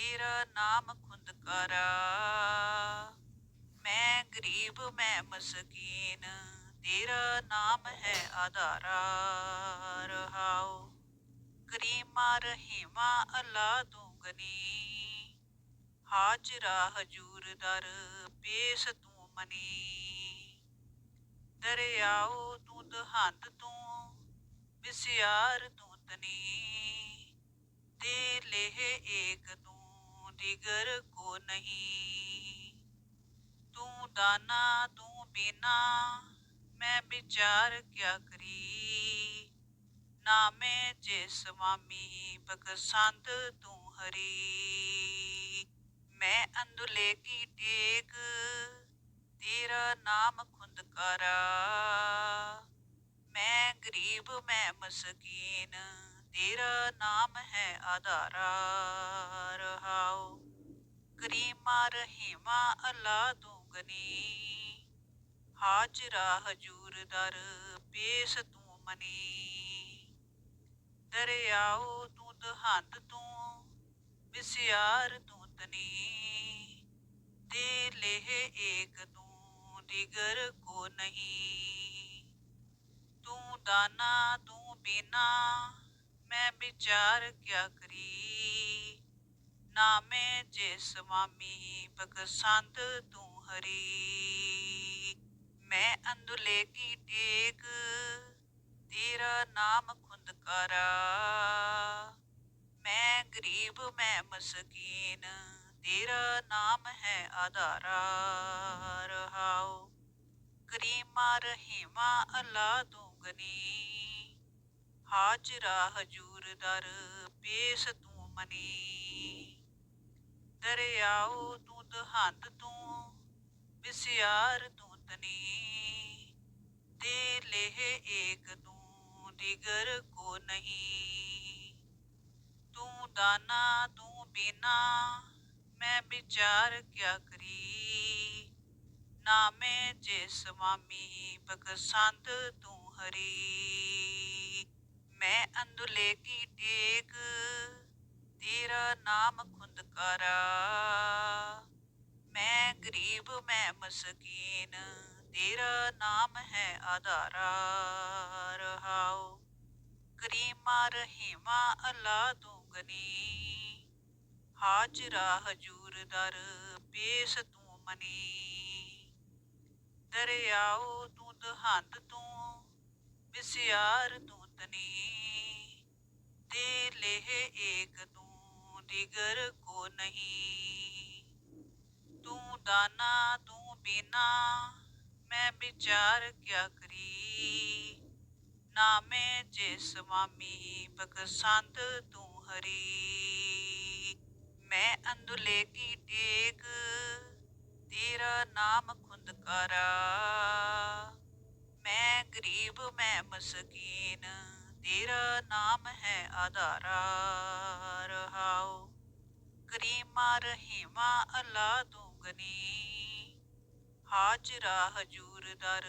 ਤੇਰਾ ਨਾਮ ਖੁੰਦਕਾਰਾ ਮੈਂ ਗਰੀਬ, ਮੈਂ ਮਸਕੀਨ, ਤੇਰਾ ਨਾਮ ਹੈ ਆਧਾਰਾ। ਰਹਾਓ, ਕਰੀਮਾ ਰਹੀਮਾ ਅੱਲਾ ਦੁਗਨੀ ਹਾਜਰਾ ਹਜੂਰ ਦਰ, ਪੇਸ਼ ਤੂੰ ਮਨੀ। ਦਰਿਆਓ ਤੂੰ ਦਹੰਦ ਤੂੰ ਵਿਸਿਆਰ ਤੂੰ ਤਨੀ। ਤੇ ਲੇਹ ਏਕ ਤੂੰ ਦਿਗਰ ਕੋ ਨਹੀਂ ਤੂੰ ਦਾਨਾ ਤੂੰ ਬੀਨਾ ਮੈਂ ਵਿਚਾਰ ਕਿਆ ਕਰੀ ਨਾਮੇ ਜੇ ਸਵਾਮੀ ਬਖਸੰਦ ਤੂੰ ਹਰੀ ਮੈਂ ਅੰਦੁਲੇ ਕੀ ਟੇਕ ਤੇਰਾ ਨਾਮ ਖੁੰਦਕਾਰਾ ਮੈਂ ਗਰੀਬ ਮੈਂ ਮਸਕੀਨ ਤੇਰਾ ਨਾਮ ਹੈ ਆਧਾਰਾ, ਰਹਾਓ। ਕਰੀਮਾ ਰਹੀਮਾ ਅੱਲਾ ਦੁਗਨੀ ਹਾਜਰਾ ਹਜੂਰ ਦਰ ਪੇਸ਼ ਤੂੰ ਮਨੀ। ਦਰਿਆਓ ਤੂੰ ਦਹੰਦ ਤੂੰ ਵਿਸਿਆਰ ਤੂੰ ਤਨੀ। ਤੇ ਲੇਹ ਏਕ ਤੂੰ, ਦਿਗਰ ਕੋ ਨਹੀਂ। ਤੂੰ ਦਾਨਾ, ਤੂੰ ਬੀਨਾ ਮੈਂ ਵਿਚਾਰ ਕਿਆ ਕਰੀ? ਨਾਮੇ ਜੇ ਸਵਾਮੀ ਬਖਸੰਦ ਤੂੰ ਹਰੀ। ਮੈਂ ਅੰਦੁਲੇ ਕੀ ਟੇਕ, ਤੇਰਾ ਨਾਮ ਖੁੰਦਕਾਰਾ। ਮੈਂ ਗਰੀਬ, ਮੈਂ ਮਸਕੀਨ, ਤੇਰਾ ਨਾਮ ਹੈ ਆਧਾਰਾ। ਰਹਾਓ, ਕਰੀਮਾ, ਰਹੀਮਾ, ਅੱਲਾ ਦੁਗਨੀ ਹਾਜਰਾ ਹਜੂਰ ਦਰ, ਪੇਸ਼ ਤੂੰ ਮਨੀ। ਦਰਿਆਓ ਤੂੰ ਦਹੰਦ ਤੂੰ ਵਿਸਿਆਰ ਤੂੰ ਤਨੀ। ਤੇ ਲੇਹ ਏਕ ਤੂੰ, ਦਿਗਰ ਕੋ ਨਹੀਂ। ਤੂੰ ਦਾਨਾ, ਤੂੰ ਬਿਨਾ, ਮੈਂ ਵਿਚਾਰ ਕਿਆ ਕਰੀ। ਨਾਮੇ ਜੇ ਸਵਾਮੀ ਬਖਸੰਦ ਤੂੰ ਹਰੀ। ਅੰਦੁਲੇ ਕੀ ਟੇਕ, ਤੇਰਾ ਨਾਮ ਖੁੰਦਕਾਰਾ। ਮੈਂ ਗਰੀਬ, ਮੈਂ ਮਸਕੀਨ, ਤੇਰਾ ਨਾਮ ਹੈ ਆਧਾਰਾ। ਰਹਾਓ, ਕਰੀਮਾ ਰਹੀਮਾ, ਅੱਲਾ ਦੁਗਨੀ ਹਾਜਰਾ ਹਜੂਰ ਦਰ, ਪੇਸ਼ ਤੂੰ ਮਨੀ। ਦਰਿਆਓ ਤੂੰ ਦਹੰਦ ਤੂੰ ਵਿਸਿਆਰ ਤੂੰ ਤਨੀ। ਤੇ ਲੇਹ ਏਕ ਤੂੰ ਦਿਗਰ ਕੋ ਨਹੀਂ ਤੂੰ ਦਾਨਾ ਤੂੰ ਬੀਨਾ ਮੈਂ ਵਿਚਾਰ ਕਿਆ ਕਰੀ ਨਾਮੇ ਜੇ ਸਵਾਮੀ ਬਖਸੰਦ ਤੂੰ ਹਰੀ ਮੈਂ ਅੰਦੁਲੇ ਕੀ ਟੇਕ ਤੇਰਾ ਨਾਮ ਖੁੰਦਕਾਰਾ ਮੈਂ ਗਰੀਬ ਮੈਂ ਮਸਕੀਨ ਤੇਰਾ ਨਾਮ ਹੈ ਆਧਾਰਾ, ਰਹਾਓ। ਕਰੀਮਾ ਰਹੀਮਾ ਅੱਲਾ ਦੁਗਨੀ। ਹਾਜਰਾ ਹਜੂਰ ਦਰ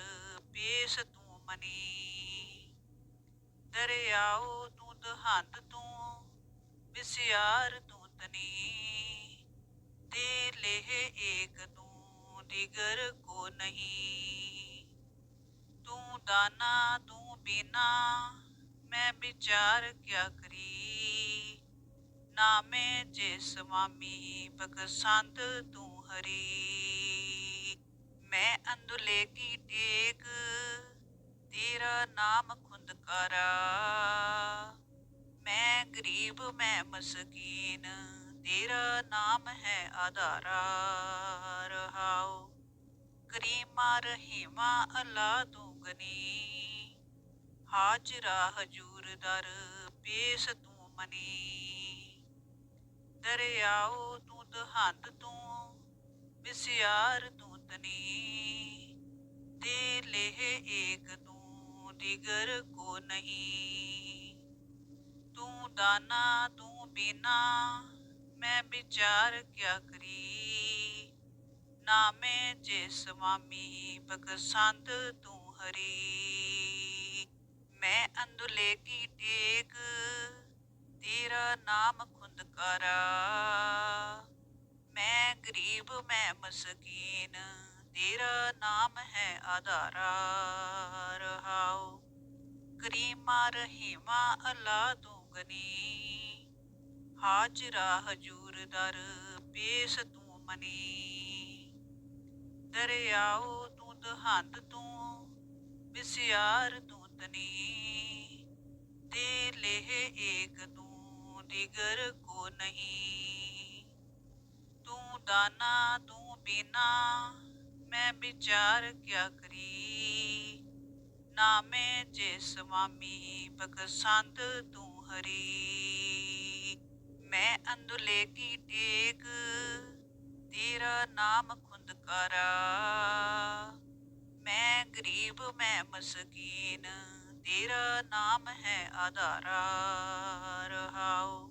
ਪੇਸ਼ ਤੂੰ ਮਨੀ। ਦਰਿਆਓ ਤੂੰ ਦਹੰਦ ਤੂੰ ਵਿਸਿਆਰ ਤੂੰ ਤਨੀ। ਤੇ ਲੇਹ ਏਕ ਤੂੰ, ਦਿਗਰ ਕੋ ਨਹੀਂ। ਤੂੰ ਦਾਨਾ, ਤੂੰ ਬੀਨਾ ਮੈਂ ਵਿਚਾਰ ਕਿਆ ਕਰੀ? ਨਾਮੇ ਜੇ ਸਵਾਮੀ ਬਖਸੰਦ ਤੂੰ ਹਰੀ। ਮੈਂ ਅੰਦੁਲੇ ਕੀ ਟੇਕ, ਤੇਰਾ ਨਾਮ ਖੁੰਦਕਾਰਾ। ਮੈਂ ਗਰੀਬ, ਮੈਂ ਮਸਕੀਨ, ਤੇਰਾ ਨਾਮ ਹੈ ਆਧਾਰਾ। ਰਹਾਓ, ਕਰੀਮਾ, ਰਹੀਮਾ, ਅੱਲਾ ਤੂੰ ਗਨੀ। ਹਾਜਰਾ ਹਜੂਰ ਦਰ, ਪੇਸ਼ ਤੂੰ ਮਨੀ। ਦਰਿਆਓ ਤੂੰ ਦਹੰਦ ਤੂੰ ਬਿਸਿਆਰ ਤੂੰ ਤਨੀ। ਦੇ ਲੇਹ ਏਕ ਤੂੰ, ਦਿਗਰ ਕੋ ਨਹੀਂ। ਤੂੰ ਦਾਨਾ, ਤੂੰ ਬਿਨਾ, ਮੈਂ ਵਿਚਾਰ ਕਿਆ ਕਰੀ। ਨਾਮੇ ਜੇ ਸਵਾਮੀ ਬਖਸੰਦ ਤੂੰ ਹਰੀ। ਮੈਂ ਅੰਦੁਲੇ ਕੀ ਟੇਕ, ਤੇਰਾ ਨਾਮ ਖੁੰਦਕਾਰਾ। ਮੈਂ ਗਰੀਬ, ਮੈਂ ਮਸਕੀਨ, ਤੇਰਾ ਨਾਮ ਹੈ ਆਧਾਰਾ। ਰਹਾਉ ਕਰੀਮਾ ਰਹੀਮਾ, ਅੱਲਾ ਤੂੰ ਗਨੀ। ਹਾਜਰਾ ਹਜੂਰ ਦਰ, ਪੇਸ਼ ਤੂੰ ਮਨੀ। ਦਰਿਆਓ ਤੂੰ ਦਹੰਦ ਤੂੰ ਵਿਸਿਆਰ ਤੂੰ ਤਨੀ। ਲੇਹ ਏਕ ਤੂੰ ਦਿਗਰ ਕੋ ਨਹੀਂ ਤੂੰ ਦਾਨਾ ਤੂੰ ਬਿਨਾ ਮੈਂ ਵਿਚਾਰ ਕਿਆ ਕਰੀ ਨਾਮੇ ਜੇ ਸਵਾਮੀ ਬਖਸੰਦ ਤੂੰ ਹਰੀ ਮੈਂ ਅੰਦੁਲੇ ਕੀ ਟੇਕ ਤੇਰਾ ਨਾਮ ਖੁੰਦਕਾਰਾ ਮੈਂ ਗਰੀਬ ਮੈਂ ਮਸਕੀਨ ਤੇਰਾ ਨਾਮ ਹੈ ਆਧਾਰਾ ਰਹਾਉ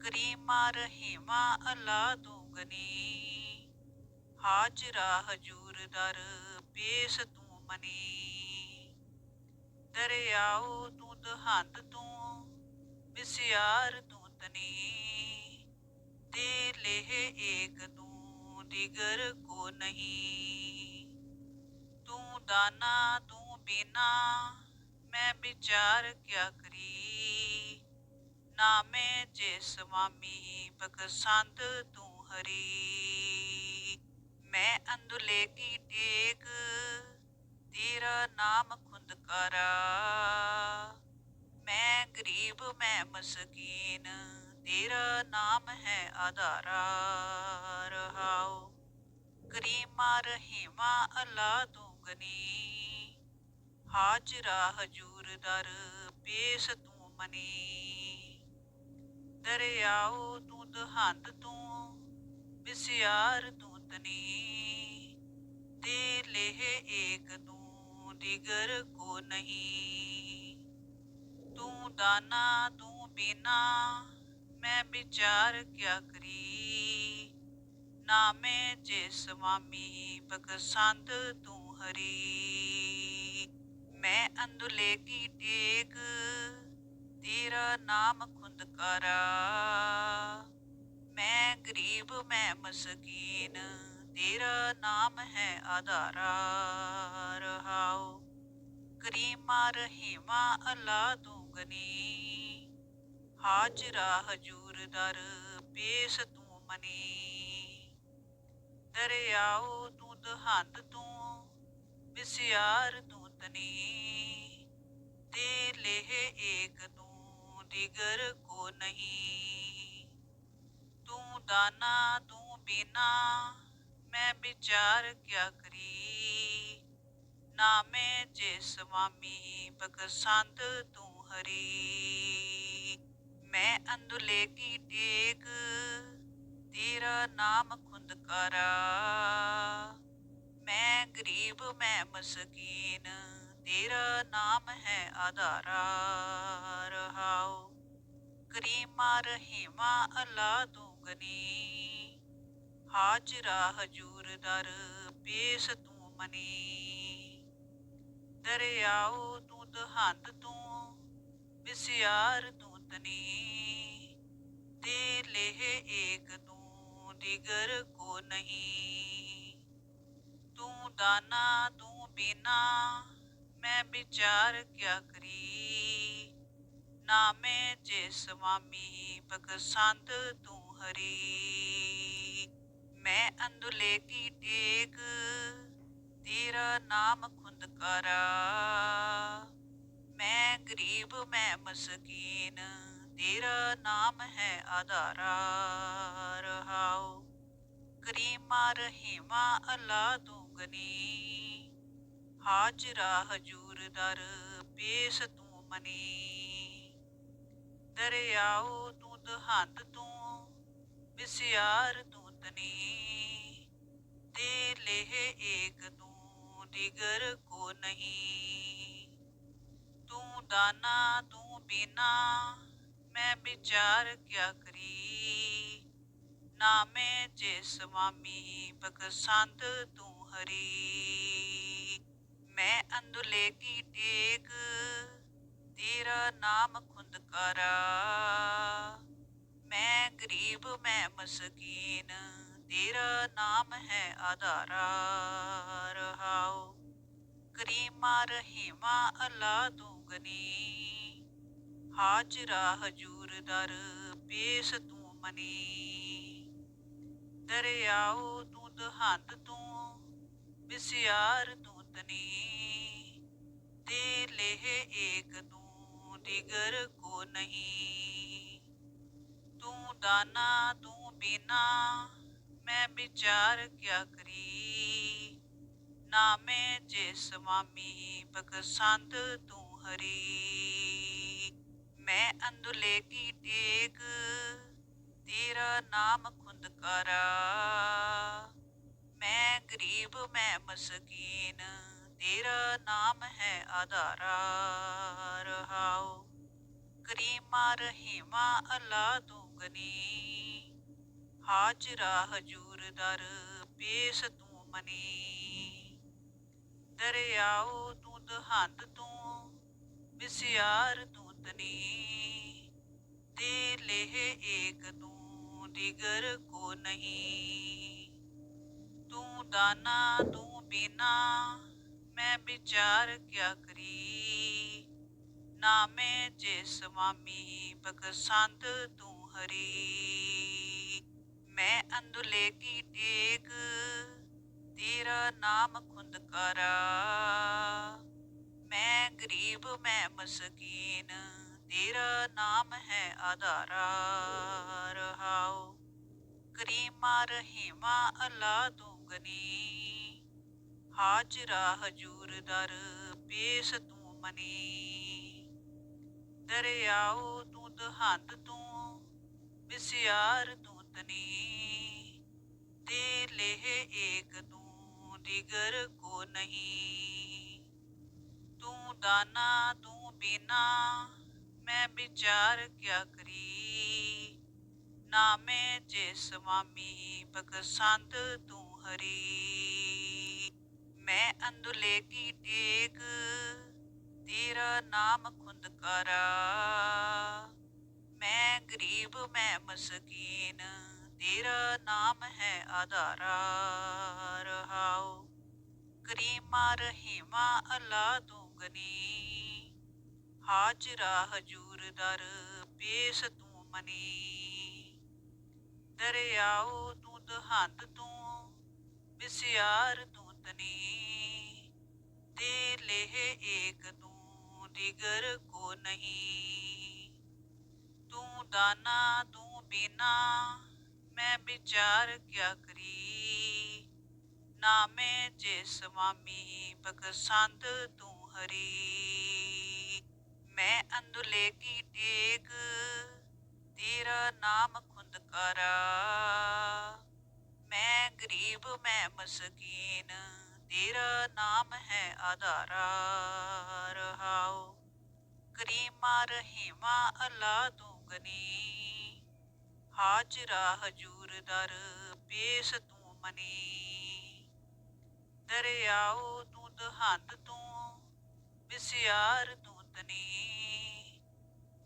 ਕਰੀਮਾ ਰਹੀਮਾ ਅਲਾ ਤੂੰ ਗਨੀ ਹਾਜਰਾ ਹਜੂਰ ਦਰ ਪੇਸ਼ ਤੂੰ ਮਨੀ। ਦਰਿਆਓ ਤੂੰ ਦਹੰਦ ਤੂੰ ਵਿਸਿਆਰ ਤੂੰ ਤਨੀ। ਤੇ ਲੇਹ ਏਕ ਤੂੰ ਦਿਗਰ ਕੋ ਨਹੀਂ। ਤੂੰ ਦਾਨਾ, ਤੂੰ ਬਿਨਾ ਮੈਂ ਵਿਚਾਰ ਕਿਆ ਕਰੀ? ਨਾਮੇ ਜੇ ਸਵਾਮੀ ਬਖਸੰਦ ਤੂੰ ਹਰੀ। ਮੈਂ ਅੰਦੁਲੇ ਕੀ ਟੇਕ, ਤੇਰਾ ਨਾਮ ਖੁੰਦਕਾਰਾ। ਮੈਂ ਗਰੀਬ, ਮੈਂ ਮਸਕੀਨ, ਤੇਰਾ ਨਾਮ ਹੈ ਆਧਾਰਾ। ਰਹਾਓ ਕਰੀਮਾ ਰਹੀਮਾ, ਅੱਲਾ ਤੂੰ ਗਨੀ। ਹਾਜਰਾ ਹਜੂਰ ਦਰ, ਪੇਸ਼ ਤੂੰ ਮਨੀ। ਦਰਿਆਓ ਤੂੰ ਦਹੰਦ ਤੂੰ, ਬਿਸਿਆਰ ਤੂੰ ਤਨੀ। ਦੇ ਲੇਹ ਏਕ ਤੂੰ, ਦਿਗਰ ਕੋ ਨਹੀਂ। ਤੂੰ ਦਾਨਾ, ਤੂੰ ਬਿਨਾ, ਮੈਂ ਵਿਚਾਰ ਕਿਆ ਕਰੀ। ਨਾਮੇ ਜੇ ਸਵਾਮੀ ਬਖਸੰਦ ਤੂੰ ਹਰੀ। ਮੈਂ ਅੰਦੁਲੇਖੀ ਟੇਕ, ਤੇਰਾ ਨਾਮ ਖੁੰਦਕਾਰਾ। ਮੈਂ ਗਰੀਬ, ਮੈਂ ਮਸਕੀਨ, ਤੇਰਾ ਨਾਮ ਹੈ ਆਧਾਰਾ। ਰਹਾਓ, ਕਰੀਮਾ ਰਹੀਮਾ, ਅੱਲਾ ਤੂੰ ਗਨੀ। ਹਾਜਰਾ ਹਜੂਰ ਦਰ, ਪੇਸ਼ ਤੂੰ ਮਨੀ। ਦਰਿਆਓ, ਤੂੰ ਦਹੰਦ ਤੂੰ ਵਿਸਿਆਰ ਤੂੰ ਤਨੀ ਤੇ ਲੇਹ ਏਕ ਤੂੰ ਦਿਗਰ ਕੋ ਨਹੀਂ। ਤੂੰ ਦਾਨਾ, ਤੂੰ ਬਿਨਾ, ਮੈਂ ਵਿਚਾਰ ਕਿਆ ਕਰੀ। ਨਾਮੇ ਜੇ ਸਵਾਮੀ ਬਖਸੰਦ ਤੂੰ ਹਰੀ। ਮੈਂ ਅੰਦੁਲੇ ਕੀ ਟੇਕ ਤੇਰਾ ਨਾਮ ਖੁੰਦਕਾਰਾ। ਮੈਂ ਗਰੀਬ, ਮੈਂ ਮਸਕੀਨ ਤੇਰਾ ਨਾਮ ਹੈ ਆਧਾਰਾ ਰਹਾਉ ਕਰੀਮਾ ਰਹੀਮਾ ਅਲਾ ਤੂੰ ਗਨੀ ਹਾਜਰਾ ਹਜੂਰ ਦਰ ਪੇਸ਼ ਤੂੰ ਮਨੀ। ਦਰਿਆਓ ਤੂੰ ਦਹੰਦ ਤੂੰ ਵਿਸਿਆਰ ਤੂੰ ਤਨੀ। ਤੇ ਲੇਹ ਏਕ ਤੂੰ, ਦਿਗਰ ਕੋ ਨਹੀਂ। ਤੂੰ ਦਾਨਾ, ਤੂੰ ਬਿਨਾ ਮੈਂ ਵਿਚਾਰ ਕਿਆ ਕਰੀ? ਨਾਮੇ ਜੇ ਸਵਾਮੀ ਬਖਸੰਦ ਤੂੰ ਹਰੀ। ਮੈਂ ਅੰਦੁਲੇ ਕੀ ਟੇਕ, ਤੇਰਾ ਨਾਮ ਖੁੰਦਕਾਰਾ। ਮੈਂ ਗਰੀਬ, ਮੈਂ ਮਸਕੀਨ, ਤੇਰਾ ਨਾਮ ਹੈ ਆਧਾਰਾ। ਰਹਾਉ, ਕਰੀਮਾ, ਰਹੀਮਾ, ਅੱਲਾ ਤੂੰ ਗਨੀ। ਹਾਜਰਾ ਹਜੂਰ ਦਰ, ਪੇਸ਼ ਤੂੰ ਮਨੀ। ਦਰਿਆਓ ਤੂੰ ਦਹੰਦ ਤੂੰ ਵਿਸਿਆਰ ਤੂੰ ਤਨੀ। ਤੇ ਲੇਹ ਏਕ ਤੂੰ, ਦਿਗਰ ਕੋ ਨਹੀਂ। ਤੂੰ ਦਾਨਾ, ਤੂੰ ਬਿਨਾ, ਮੈਂ ਵਿਚਾਰ ਕਿਆ ਕਰੀ। ਨਾਮੇ ਜੇ ਸਵਾਮੀ ਬਖਸੰਦ ਤੂੰ ਹਰੀ। ਮੈਂ ਅੰਦੁਲੇ ਕੀ ਟੇਕ, ਤੇਰਾ ਨਾਮ ਖੁੰਦਕਾਰਾ। ਮੈਂ ਗਰੀਬ, ਮੈਂ ਮਸਕੀਨ, ਤੇਰਾ ਨਾਮ ਹੈ ਆਧਾਰਾ। ਰਹਾਉ ਕਰੀਮਾ, ਰਹੀਮਾ ਅੱਲਾ ਗਨੀ। ਹਾਜਰਾ ਹਜੂਰ ਦਰ, ਪੇਸ ਤੂੰ ਮਨੀ। ਦਰਿਆਓ, ਤੂੰ ਦਹੰਦ ਤੂੰ ਵਿਸਿਆਰ ਤੂੰ ਤਨੀ ਤੇ ਲੇਹ ਏਕ ਤੂੰ ਦਿਗਰ ਕੋ ਨਹੀਂ। ਤੂੰ ਦਾਨਾ, ਤੂੰ ਬਿਨਾ, ਮੈਂ ਵਿਚਾਰ ਕਿਆ ਕਰੀ। ਨਾਮੇ ਜੇ ਸਵਾਮੀ ਬਖਸੰਦ ਤੂੰ ਹਰੀ। ਮੈਂ ਅੰਦੁਲੇ ਕੀ ਟੇਕ, ਤੇਰਾ ਨਾਮ ਖੁੰਦ ਗਰੀਬ ਮੈਂ ਮਸਕੀਨ, ਤੇਰਾ ਨਾਮ ਹੈ ਆਧਾਰਾ, ਰਹਾਉ। ਕਰੀਮਾ ਰਹੀਮਾ ਅੱਲਾ ਤੂੰ ਦੁਗਨੀ ਹਾਜਰਾ ਹਜੂਰ ਦਰ ਪੇਸ ਤੂੰ ਮਨੀ। ਦਰਿਆਉ ਤੂੰ ਦਹੰਦ ਤੂੰ ਵਿਸਿਆਰ ਤੂੰ ਤਨੀ। ਤੇ ਲੇਹ ਏਕ ਤੂੰ, ਦਿਗਰ ਕੋ ਨਹੀਂ। ਦਾਨਾ ਤੂੰ ਬਿਨਾ, ਮੈਂ ਵਿਚਾਰ ਕਿਆ ਕਰੀ? ਨਾਮੇ ਜੇ ਸਵਾਮੀ ਬਖਸੰਦ ਤੂੰ ਹਰੀ। ਮੈਂ ਅੰਦੁਲੇ ਕੀ ਟੇਕ, ਤੇਰਾ ਨਾਮ ਖੁੰਦਕਾਰਾ। ਮੈਂ ਗਰੀਬ, ਮੈਂ ਮਸਕੀਨ, ਤੇਰਾ ਨਾਮ ਹੈ ਆਧਾਰਾ। ਰਹਾਉ, ਕਰੀਮਾ, ਰਹੀਮਾ ਤੂੰ ਦੁਗਨੀ ਹਾਜਰਾ ਹਜੂਰ ਦਰ ਪੇਸ ਤੂੰ ਮਨੀ। ਦਰਿਆਉ ਤੂੰ ਦਹੰਦ ਤੂੰ ਵਿਸਿਆਰ ਤੂੰ ਤਨੀ ਤੇ ਲੇਹ ਏਕ ਤੂੰ ਦਿਗਰ ਕੋ ਨਹੀਂ। ਤੂੰ ਦਾਨਾ, ਤੂੰ ਬਿਨਾ, ਮੈਂ ਵਿਚਾਰ ਕਿਆ ਕਰੀ। ਨਾਮੇ ਜੇ ਸਵਾਮੀ ਬਖਸੰਦ ਤੂੰ ਹਰੀ। ਮੈਂ ਅੰਦੁਲੇ ਕੀ ਟੇਕ, ਤੇਰਾ ਨਾਮ ਖੁੰਦਕਾਰਾ। ਮੈਂ ਗਰੀਬ, ਮੈਂ ਮਸਕੀਨ, ਤੇਰਾ ਨਾਮ ਹੈ ਆਧਾਰਾ। ਰਹਾਓ, ਕਰੀਮਾ ਰਹੀਮਾ ਅੱਲਾ ਦੂੰਗਨੀ। ਹਾਜਰਾ ਹਜੂਰ ਦਰ, ਪੇਸ ਤੂੰ ਮਨੀ। ਦਰਿਆਓ, ਤੂੰ ਦਹੰਦ ਤੂੰ ਵਿਸਿਆਰ ਤੂੰ ਤਨੀ ਤੇ ਲੇਹ ਏਕ ਤੂੰ ਦਿਗਰ ਕੋ ਨਹੀਂ। ਤੂੰ ਦਾਨਾ, ਤੂੰ ਬਿਨਾ, ਮੈਂ ਵਿਚਾਰ ਕਿਆ ਕਰੀ। ਨਾਮੇ ਜੇ ਸਵਾਮੀ ਬਖਸੰਦ ਤੂੰ ਹਰੀ। ਮੈਂ ਅੰਦੁਲੇ ਕੀ ਟੇਕ, ਤੇਰਾ ਨਾਮ ਖੁੰਦਕਾਰਾ। ਮੈਂ ਗਰੀਬ, ਮੈਂ ਮਸਕੀਨ, ਤੇਰਾ ਨਾਮ ਹੈ ਆਧਾਰਾ ਰਹਾਉ ਕਰੀਮਾ, ਰਹੀਮਾ, ਅੱਲਾ ਗਨੀ। ਹਾਜਰਾ, ਹਜੂਰ, ਦਰ, ਪੇਸ ਤੂੰ ਮਨੀ। ਦਰਿਆਉ ਤੂੰ ਦਹੰਦ ਤੂੰ ਵਿਸਿਆਰ ਤੂੰ ਤਨੀ।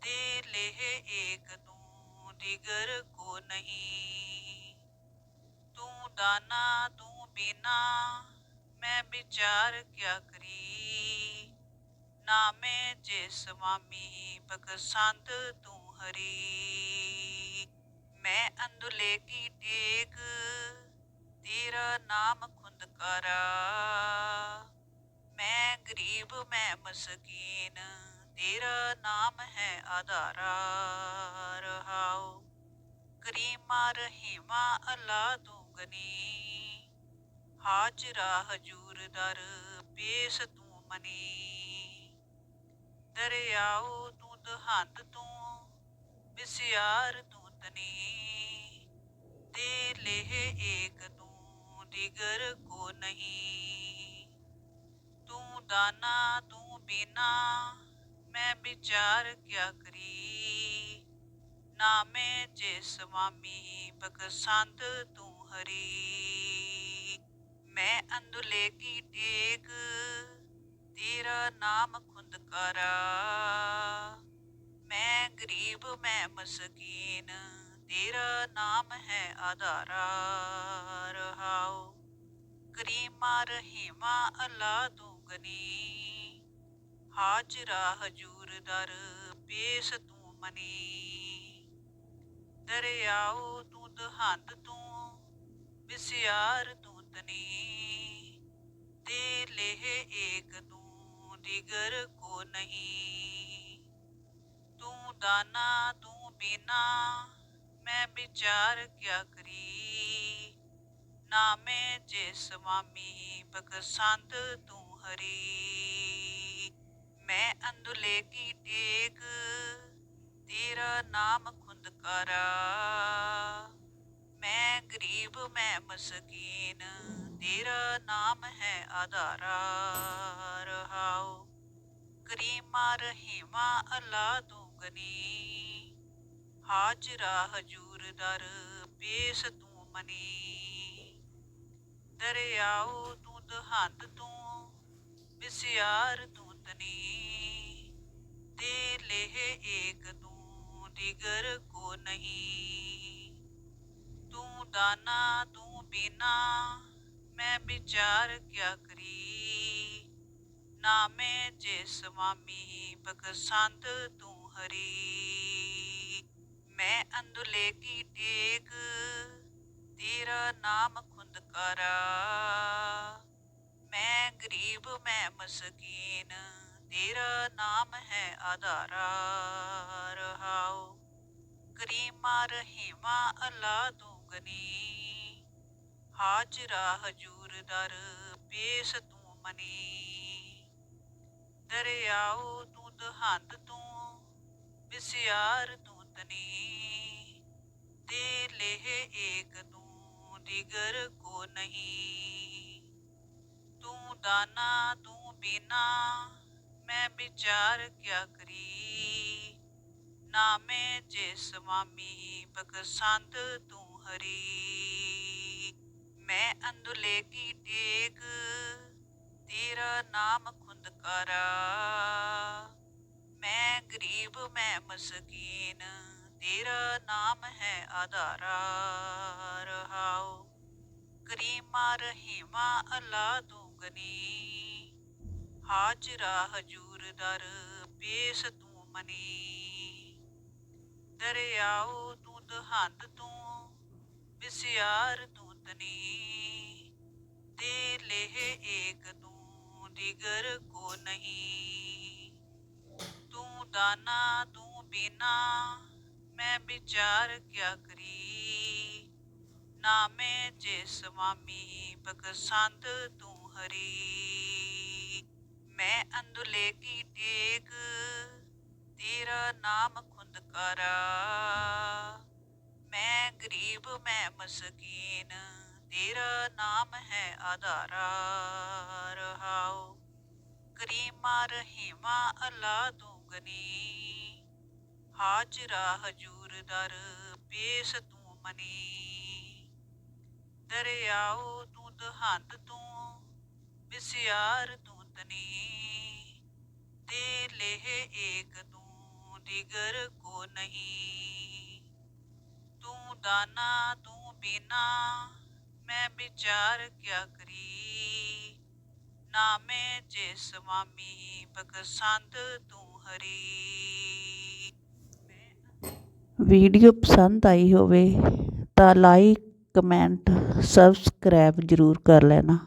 ਤੇ ਲੇਹ ਏਕ ਤੂੰ, ਦਿਗਰ ਕੋ ਨਹੀਂ। ਤੂੰ ਦਾਨਾ ਤੂੰ ਬਿਨਾ ਮੈਂ ਵਿਚਾਰ ਕਿਆ ਕਰੀ ਨਾਮੇ ਜੇ ਸਵਾਮੀ ਬਖਸੰਦ ਤੂੰ ਹਰੀ ਮੈਂ ਅੰਦੁਲੇ ਕੀ ਟੇਕ ਤੇਰਾ ਨਾਮ ਖੁੰਦ ਕਰਾ ਮੈਂ ਗਰੀਬ ਮੈਂ ਮਸਕੀਨ ਤੇਰਾ ਨਾਮ ਹੈ ਆਧਾਰਾ ਰਹਾਉ ਕਰੀਮਾ ਰਹੀਮਾ ਹਾਜਰਾ ਹਜੂਰ ਦਰ, ਪੇਸ ਤੂੰ ਮਨੀ। ਦਰਿਆਉ ਤੂੰ ਦਹੰਦ ਤੂੰ ਵਿਸਿਆਰ ਤੂੰ ਤਨੀ। ਤੇ ਲੇਹ ਏਕ ਤੂੰ ਦਿਗਰ ਕੋ ਨਹੀਂ। ਤੂੰ ਦਾਨਾ, ਤੂੰ ਬਿਨਾ, ਮੈਂ ਵਿਚਾਰ ਕਿਆ ਕਰੀ। ਨਾਮੇ ਜੇ ਸਵਾਮੀ ਬਖਸੰਦ ਤੂੰ ਹਰੀ ਮੈਂ ਅੰਦੁਲੇ ਕੀ ਟੇਕ, ਤੇਰਾ ਨਾਮ ਖੁੰਦ ਕਰਾ ਮੈਂ ਗਰੀਬ, ਮੈਂ ਮਸਕੀਨ, ਤੇਰਾ ਨਾਮ ਹੈ ਆਧਾਰਾ। ਰਹਾਓ, ਕਰੀਮਾ ਰਹੀਮਾ ਅੱਲਾ ਤੂੰ ਗਨੀ। ਹਾਜਰਾ ਹਜੂਰ ਦਰ, ਪੇਸ਼ ਤੂੰ ਮਨੀ। ਦਰਿਆਓ, ਤੂੰ ਦਹੰਦ ਤੂੰ ਵਿਸਿਆਰ ਤੂੰ ਤਨੀ ਤੇ ਲੇਹ ਏਕ ਤੂੰ ਦਿਗਰ ਕੋ ਨਹੀਂ। ਤੂੰ ਦਾਨਾ, ਤੂੰ ਬੀਨਾ, ਮੈਂ ਵਿਚਾਰ ਕਿਆ ਕਰੀ। ਨਾਮੇ ਜੇ ਸਵਾਮੀ ਬਖਸੰਤ ਤੂੰ ਹਰੀ। ਮੈਂ ਅੰਦੁਲੇ ਕੀ ਟੇਕ, ਤੇਰਾ ਨਾਮ ਖੁੰਦਕਾਰਾ। ਗਰੀਬ ਮੈਂ ਮਸਕੀਨ, ਤੇਰਾ ਨਾਮ ਹੈ ਆਧਾਰਾ ਰਹਾਉ ਕਰੀਮਾ ਰਹੀਮਾ ਅੱਲਾ ਤੂੰ ਗਨੀ। ਹਾਜਰਾ ਹਜੂਰ ਦਰ, ਪੇਸ਼ ਤੂੰ ਮਨੀ। ਦਰਿਆਓ ਤੂੰ ਦਹੰਦ ਤੂੰ ਵਿਸਿਆਰ ਤੂੰ ਤਨੀ। ਤੇ ਲੇਹ ਏਕ ਤੂੰ, ਦਿਗਰ ਕੋ ਨਹੀਂ। ਤੂੰ ਦਾਨਾ ਤੂੰ ਬੀਨਾ ਮੈਂ ਵਿਚਾਰ ਕਿਆ ਕਰੀ ਨਾਮੇ ਜੇ ਸਵਾਮੀ ਬਖਸੰਤ ਤੂੰ ਹਰੀ ਮੈਂ ਅੰਦੁਲੇ ਕੀ ਟੇਕ ਤੇਰਾ ਨਾਮ ਖੁੰਦਕਾਰਾ ਮੈਂ ਗਰੀਬ ਮੈਂ ਮਸਕੀਨ ਤੇਰਾ ਨਾਮ ਹੈ ਆਧਾਰਾ ਰਹਾਉ ਕਰੀਮਾ ਰਹੀਮਾ ਅੱਲਾ ਤੂੰ ਹਾਜਰਾ ਹਜੂਰ ਦਰ, ਪੇਸ਼ ਤੂੰ ਮਨੀ। ਦਰਿਆਓ ਤੂੰ ਦਹੰਦ ਤੂੰ ਵਿਸਿਆਰ ਤੂੰ ਤਨੀ। ਤੇ ਲੇਹ ਏਕ ਤੂੰ, ਦਿਗਰ ਕੋ ਨਹੀਂ। ਤੂੰ ਦਾਨਾ, ਤੂੰ ਬਿਨਾ, ਮੈਂ ਵਿਚਾਰ ਕਿਆ ਕਰੀ। ਨਾਮੇ ਜੇ ਸਵਾਮੀ ਬਖਸੰਤ ਤੂੰ ਹਰੀ। ਮੈਂ ਅੰਦੁਲੇ ਕੀ ਟੇਕ, ਤੇਰਾ ਨਾਮ ਖੁੰਦਕਾਰਾ। ਮੈਂ ਗਰੀਬ, ਮੈਂ ਮਸਕੀਨ, ਤੇਰਾ ਨਾਮ ਹੈ ਆਧਾਰਾ। ਰਹਾਓ, ਕਰੀਮਾ ਰਹੀਮਾ ਅੱਲਾ ਤੂੰ ਗਨੀ। ਹਾਜਰਾ ਹਜੂਰ ਦਰ, ਪੇਸ਼ ਤੂੰ ਮਨੀ। ਦਰਿਆਓ, ਤੂੰ ਦਹੰਦ ਤੂੰ ਵਿਸਿਆਰ ਤੂੰ ਤਨੀ ਤੇ ਲੇਹ ਏਕ ਤੂੰ ਦਿਗਰ ਕੋ ਨਹੀਂ। ਤੂੰ ਦਾਨਾ, ਤੂੰ ਬੀਨਾ, ਮੈਂ ਵਿਚਾਰ ਕਿਆ ਕਰੀ। ਨਾਮੇ ਜੇ ਸਵਾਮੀ, ਬਖਸੰਤ ਤੂੰ ਹਰੀ। ਮੈਂ ਅੰਦੁਲੇ ਕੀ ਟੇਕ, ਤੇਰਾ ਨਾਮ ਖੁੰਦਕਾਰਾ। ਮੈਂ ਗਰੀਬ, ਮੈਂ ਮਸਕੀਨ, ਤੇਰਾ ਨਾਮ ਹੈ ਆਧਾਰਾ ਰਹਾਉ ਕਰੀਮਾ, ਰਹੀਮਾ, ਅੱਲਾ ਤੂੰ ਗਨੀ। ਹਾਜਰਾ ਹਜੂਰ ਦਰ, ਪੇਸ਼ ਤੂੰ ਮਨੀ। ਦਰਿਆਓ ਤੂੰ ਦਹੰਦ ਤੂੰ ਵਿਸਿਆਰ ਤੂੰ ਤਨੀ। ਤੇ ਲੇਹ ਏਕ ਤੂੰ, ਦਿਗਰ ਕੋ ਨਹੀਂ। ਤੂੰ ਦਾਨਾ, ਤੂੰ ਬੀਨਾ, ਮੈਂ ਵਿਚਾਰ ਕਿਆ ਕਰੀ? ਨਾਮੇ ਜੇ ਸਵਾਮੀ ਬਖਸੰਤ ਤੂੰ ਹਰੀ। ਵੀਡੀਓ ਪਸੰਦ ਆਈ ਹੋਵੇ ਤਾਂ ਲਾਈਕ ਕਮੈਂਟ ਸਬਸਕ੍ਰਾਈਬ ਜ਼ਰੂਰ ਕਰ ਲੈਣਾ।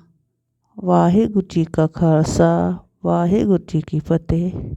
ਵਾਹਿਗੁਰੂ ਜੀ ਕਾ ਖਾਲਸਾ, ਵਾਹਿਗੁਰੂ ਜੀ ਕੀ ਫਤਿਹ।